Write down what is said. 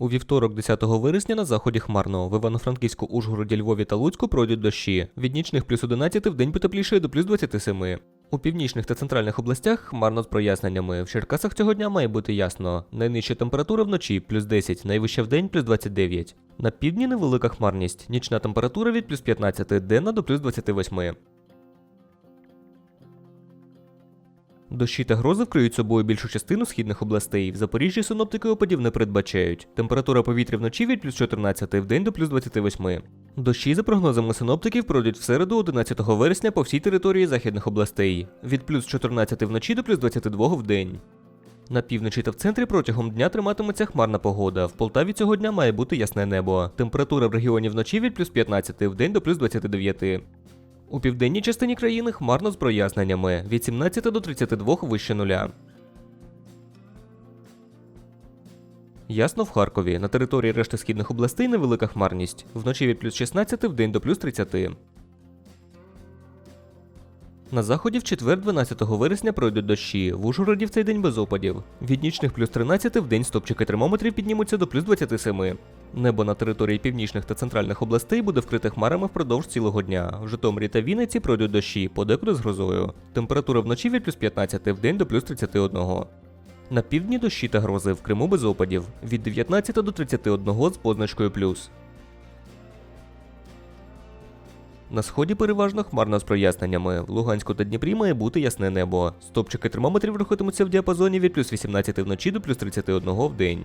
У вівторок, 10 вересня, на заході хмарно. В Івано-Франківську, Ужгороді, Львові та Луцьку пройдуть дощі. Від нічних плюс 11 в день потеплішає до плюс 27. У північних та центральних областях хмарно з проясненнями. В Черкасах цього дня має бути ясно. Найнижча температура вночі плюс 10, найвища в день плюс 29. На півдні невелика хмарність. Нічна температура від плюс 15, денна до плюс 28. Дощі та грози вкриють собою більшу частину східних областей. В Запоріжжі синоптики опадів не передбачають. Температура повітря вночі від плюс 14 в день до плюс 28. Дощі, за прогнозами синоптиків, пройдуть в середу 11 вересня по всій території західних областей. Від плюс 14 вночі до плюс 22 в день. На півночі та в центрі протягом дня триматиметься хмарна погода. В Полтаві цього дня має бути ясне небо. Температура в регіоні вночі від плюс 15 в день до плюс 29. У південній частині країни хмарно з проясненнями від 17 до 32 вище нуля. Ясно в Харкові. На території решти східних областей невелика хмарність. Вночі від плюс 16 в день до плюс 30. На заході в четвер, 12 вересня, пройдуть дощі. В Ужгороді в цей день без опадів. Від нічних плюс 13 в день стопчики термометрів піднімуться до плюс 27. Небо на території північних та центральних областей буде вкрите хмарами впродовж цілого дня. В Житомирі та Вінниці пройдуть дощі, подекуди з грозою. Температура вночі від плюс 15 в день до плюс 31. На півдні дощі та грози в Криму без опадів. Від 19 до 31 з позначкою плюс. На сході переважно хмарно з проясненнями. В Луганську та Дніпрі має бути ясне небо. Стопчики термометрів рухатимуться в діапазоні від плюс 18 вночі до плюс 31 в день.